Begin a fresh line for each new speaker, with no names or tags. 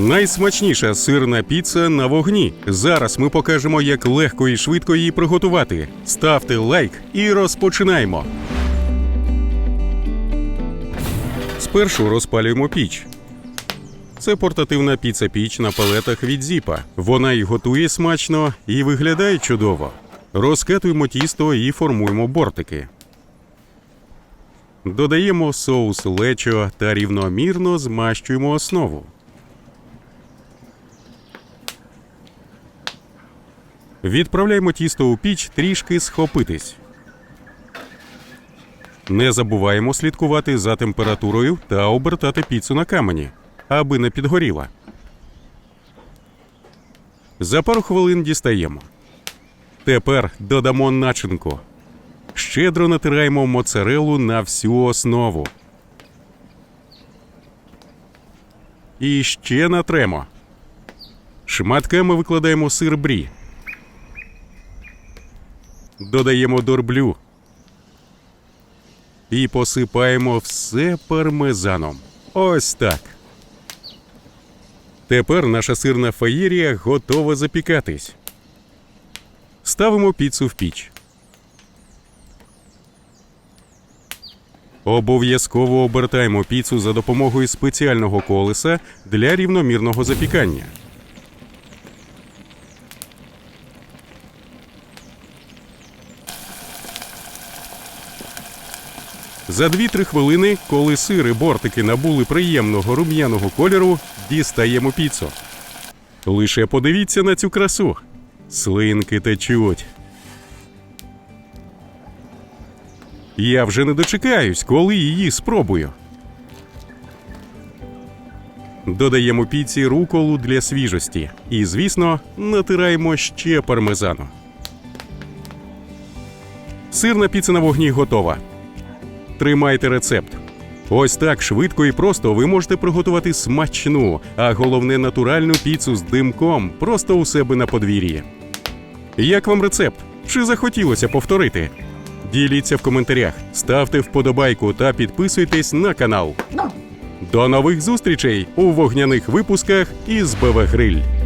Найсмачніша сирна піца на вогні. Зараз ми покажемо, як легко і швидко її приготувати. Ставте лайк і розпочинаємо. Спершу розпалюємо піч. Це портативна піца-піч на палетах від зіпа. Вона і готує смачно, і виглядає чудово. Розкатуємо тісто і формуємо бортики. Додаємо соус лечо та рівномірно змащуємо основу. Відправляємо тісто у піч трішки схопитись. Не забуваємо слідкувати за температурою та обертати піцу на камені, аби не підгоріла. За пару хвилин дістаємо. Тепер додамо начинку. Щедро натираємо моцарелу на всю основу. І ще натремо. Шматками викладаємо сир брі. Додаємо дорблю. І посипаємо все пармезаном. Ось так. Тепер наша сирна феєрія готова запікатись. Ставимо піцу в піч. Обов'язково обертаємо піцу за допомогою спеціального колеса для рівномірного запікання. За 2-3 хвилини, коли сир і бортики набули приємного рум'яного кольору, дістаємо піцу. Лише подивіться на цю красу. Слинки течуть. Я вже не дочекаюсь, коли її спробую. Додаємо піці руколу для свіжості. І, звісно, натираємо ще пармезану. Сирна піца на вогні готова. Тримайте рецепт. Ось так швидко і просто ви можете приготувати смачну, а головне натуральну піцу з димком просто у себе на подвір'ї. Як вам рецепт? Чи захотілося повторити? Діліться в коментарях, ставте вподобайку та підписуйтесь на канал. До нових зустрічей у вогняних випусках із БВ Гриль.